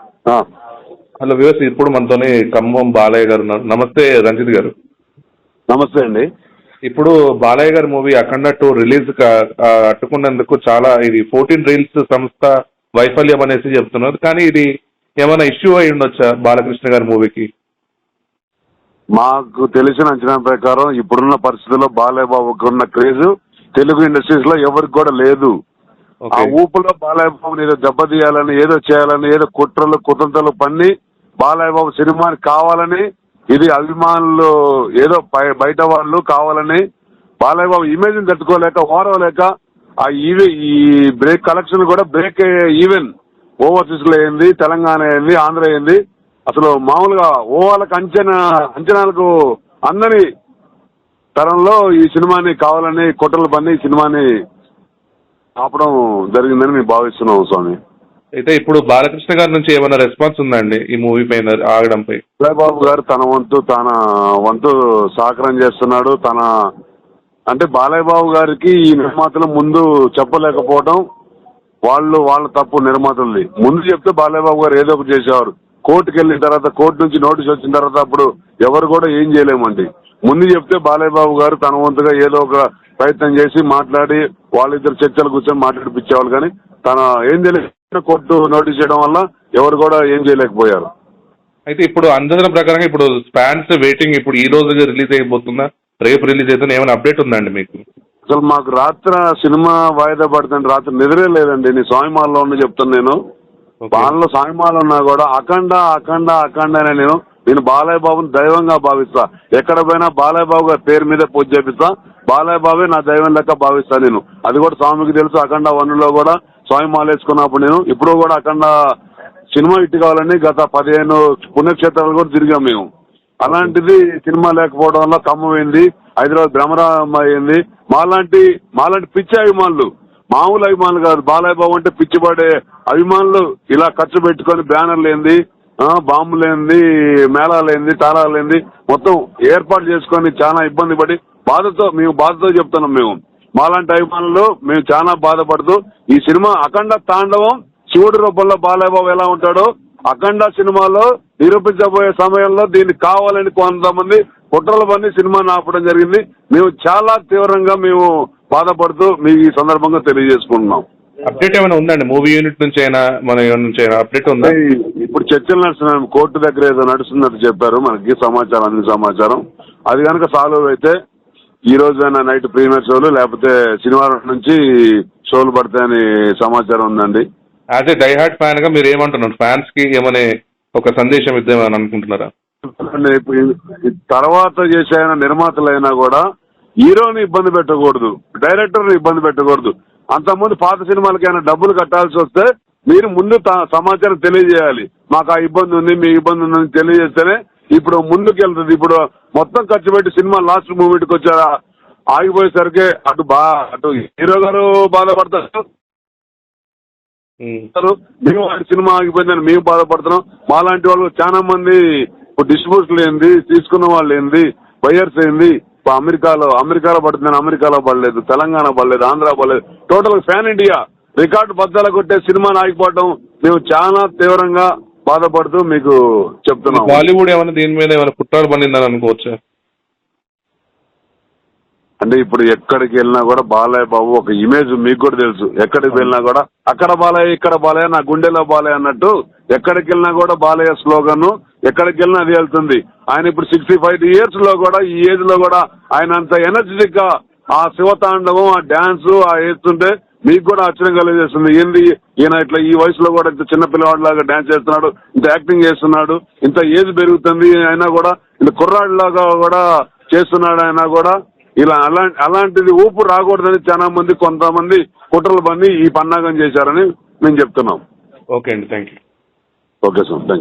ఆ, హలో వివస్ ఇప్పుడు మనతోని ఖమ్మం బాలయ్య గారు ఉన్నారు. నమస్తే రంజిత్ గారు. నమస్తే అండి. ఇప్పుడు బాలయ్య గారి మూవీ అఖండ టూ రిలీజ్ అట్టుకున్నందుకు చాలా ఇది ఫోర్టీన్ రీల్స్ సంస్థ వైఫల్యం అనేసి చెప్తున్నారు. కానీ ఇది ఏమైనా ఇష్యూ అయి ఉండొచ్చా బాలకృష్ణ గారి మూవీకి? మాకు తెలిసిన అంచనా ప్రకారం ఇప్పుడున్న పరిస్థితుల్లో బాలయ్య బాబుకి ఉన్న క్రేజ్ తెలుగు ఇండస్ట్రీస్లో ఎవరికి కూడా లేదు. ఆ ఊపులో బాలయ్య బాబుని ఏదో దెబ్బతీయాలని ఏదో చేయాలని ఏదో కుట్రలు కుతంత్రాలు పన్ని బాలయ్య బాబు సినిమాని కావాలని ఇది అభిమానులు ఏదో బయ- బయట వాళ్ళు కావాలని బాలయ్య బాబు ఇమేజ్ తట్టుకోలేక ఓరవలేక ఆ ఈవె ఈ బ్రేక్ కలెక్షన్ కూడా బ్రేక్ ఈవెన్ ఓవర్సీస్లో అయింది తెలంగాణ అయింది ఆంధ్ర అయింది. అసలు మామూలుగా ఓవాళ్ళకి అంచనా అంచనాలకు అందని తరంలో ఈ సినిమాని కావాలని కుట్రలు పన్ని ఈ సినిమాని ఆపడం జరిగిందని మేము భావిస్తున్నాం స్వామి. అయితే ఇప్పుడు బాలకృష్ణ గారి నుంచి ఏమైనా రెస్పాన్స్ ఉందండి ఈ మూవీ పైన ఆగడంపై? బాబు గారు తన వంతు తన వంతు సహకారం చేస్తున్నాడు. తన అంటే బాలయ్య బాబు గారికి ఈ నిర్మాతలు ముందు చెప్పలేకపోవడం వాళ్ళు వాళ్ళ తప్పు నిర్మాతలది ముందు చెప్తే బాలయ్య బాబు గారు ఏదో ఒకటి చేసేవారు. కోర్టుకి వెళ్ళిన తర్వాత కోర్టు నుంచి నోటీస్ వచ్చిన తర్వాత అప్పుడు ఎవరు కూడా ఏం చేయలేమండి. ముందు చెప్తే బాలయ్య బాబు గారు తన వంతుగా ఏదో ఒక ప్రయత్నం చేసి మాట్లాడి వాళ్ళిద్దరు చర్చలు కూర్చొని మాట్లాడిపించేవాళ్ళు. కానీ తన ఏం తెలియదు కోర్టు నోటీస్ చేయడం వల్ల ఎవరు కూడా ఏం చేయలేకపోయారు. అయితే ఇప్పుడు అంచనా ప్రకారంగా ఇప్పుడు ఫ్యాన్స్ వెయిటింగ్ ఇప్పుడు ఈ రోజు రిలీజ్ అయిపోతుందా? రేపు రిలీజ్ అవుతుందా? ఏమైనా అప్డేట్ ఉందండి మీకు? అసలు మాకు రాత్రి సినిమా వాయిదా పడుతుంది రాత్రి నిద్రే లేదండి. నీ స్వామిమాలలో ఉన్న చెప్తాను నేను. ఓకే. వాళ్ళలో స్వామిమాల ఉన్నా కూడా అఖండ అఖండ అఖండ అనే నేను నేను బాలయ్య బాబుని దైవంగా భావిస్తా. ఎక్కడ పోయినా బాలయ్య బాబు గారి పేరు మీద పూజ చేపిస్తా. బాలయ్య బాబే నా దైవం లెక్క భావిస్తా నేను. అది కూడా స్వామికి తెలుసు అఖండ వన్లో కూడా స్వామి మాలేసుకున్నప్పుడు నేను. ఇప్పుడు కూడా అఖండ సినిమా ఇట్టు కావాలని గత పదిహేను పుణ్యక్షేత్రాలు కూడా తిరిగాం మేము. అలాంటిది సినిమా లేకపోవడం వల్ల కమ్మమైంది హైదరాబాద్ భ్రమరామ అయింది మాలాంటి మాలాంటి పిచ్చి అభిమానులు. మామూలు అభిమానులు కాదు. బాలయ్య బాబు అంటే పిచ్చిపడే అభిమానులు. ఇలా ఖర్చు పెట్టుకొని బ్యానర్లు ఏంది? ఆ, బాంబులు ఏంది మేళాలు ఏంది తాళాలు ఏంది మొత్తం ఏర్పాటు చేసుకొని చాలా ఇబ్బంది పడి బాధతో మేము బాధతో చెప్తున్నాం మేము. మాలాంటి అభిమానులు మేము చాలా బాధపడుతూ ఈ సినిమా అఖండ తాండవం శివుడి రూపంలో బాలయ్య బాబు ఎలా ఉంటాడో అఖండ సినిమాలో నిరూపించబోయే సమయంలో దీన్ని కావాలని కొంతమంది కుట్రల పని సినిమాని ఆపడం జరిగింది. మేము చాలా తీవ్రంగా మేము బాధపడుతూ మీకు ఈ సందర్భంగా తెలియజేసుకుంటున్నాం. అప్డేట్ ఏమైనా ఉందండి? మూవీ యూనిట్ నుంచి అయినా మన యూనిట్ నుంచి అయినా అప్డేట్ ఉందా? ఇప్పుడు చర్చలు నడుస్తున్నాయి. కోర్టు దగ్గర ఏదో నడుస్తున్నట్టు చెప్పారు. మనకి సమాచారం అందిన సమాచారం. అది కనుక సాల్వ్ అయితే ఈ రోజైనా నైట్ ప్రీమియర్ షోలు లేకపోతే శనివారం నుంచి షోలు పడతాయని సమాచారం ఉందండి. యాజ్ ఏ డైహార్ట్ ఫ్యాన్గా మీరు ఏమంటున్నారు? ఫ్యాన్స్కి ఏమనే ఒక సందేశం ఇద్దామని అనుకుంటున్నారా? తర్వాత చేసే ఆయన నిర్మాతలైనా కూడా హీరోని ఇబ్బంది పెట్టకూడదు. డైరెక్టర్ని ఇబ్బంది పెట్టకూడదు. అంతకుముందు పాత సినిమాలకైనా డబ్బులు కట్టాల్సి వస్తే మీరు ముందు సమాచారం తెలియజేయాలి. మాకు ఆ ఇబ్బంది ఉంది మీ ఇబ్బంది ఉందని తెలియజేస్తేనే ఇప్పుడు ముందుకు వెళ్తుంది ఇప్పుడు మొత్తం ఖర్చు పెట్టి సినిమా లాస్ట్ మూమెంట్కి వచ్చారా ఆగిపోయేసరికి అటు బా అటు హీరో గారు బాధపడతారు. మేము సినిమా ఆగిపోయిందని మేము బాధపడుతున్నాం. మాలాంటి వాళ్ళు చాలా మంది డిస్ట్రిబ్యూటర్లు ఏంది తీసుకున్న వాళ్ళు ఏంది బయర్స్ ఏంది అమెరికాలో అమెరికాలో పడుతుందని అమెరికాలో పడలేదు తెలంగాణ పడలేదు ఆంధ్ర పడలేదు. Total fan India. రికార్డు బద్దల కొట్టే సినిమాని ఆగిపోవడం మేము చాలా తీవ్రంగా బాధపడుతూ మీకు చెప్తున్నాం బాలీవుడ్ ఏమైనా దీని మీద ఏమైనా కుట్రాలు పడిందని అనుకోవచ్చా? అంటే ఇప్పుడు ఎక్కడికి వెళ్ళినా కూడా బాలయ్య బాబు ఒక ఇమేజ్ మీకు కూడా తెలుసు. ఎక్కడికి వెళ్ళినా కూడా అక్కడ బాలయ్య ఇక్కడ బాలయ్య నా గుండెలో బాలయ్య అన్నట్టు ఎక్కడికి వెళ్ళినా కూడా బాలయ్య స్లోగన్ ఎక్కడికి వెళ్ళినా అది వెళ్తుంది. ఆయన ఇప్పుడు సిక్స్టీ ఫైవ్ ఇయర్స్లో కూడా ఈ ఏజ్లో కూడా ఆయన అంత ఎనర్జెటిక్గా ఆ శివతాండవం ఆ డాన్స్ ఆ వేస్తుంటే మీకు కూడా ఆశ్చర్యం కలిగేస్తుంది. ఏంది? ఈయన ఇట్లా ఈ వయసులో కూడా ఇంత చిన్న పిల్లవాడిలాగా డాన్స్ చేస్తున్నాడు ఇంత యాక్టింగ్ చేస్తున్నాడు ఇంత ఏజ్ పెరుగుతుంది అయినా కూడా ఇంత కుర్రాడిలాగా కూడా చేస్తున్నాడు అయినా కూడా ఇలా అలా అలాంటిది ఊపు రాకూడదని చాలా మంది కొంతమంది కుట్రలు పని ఈ పన్నాగం చేశారని మేము చెప్తున్నాం. ఓకే అండి thank you okay sir thank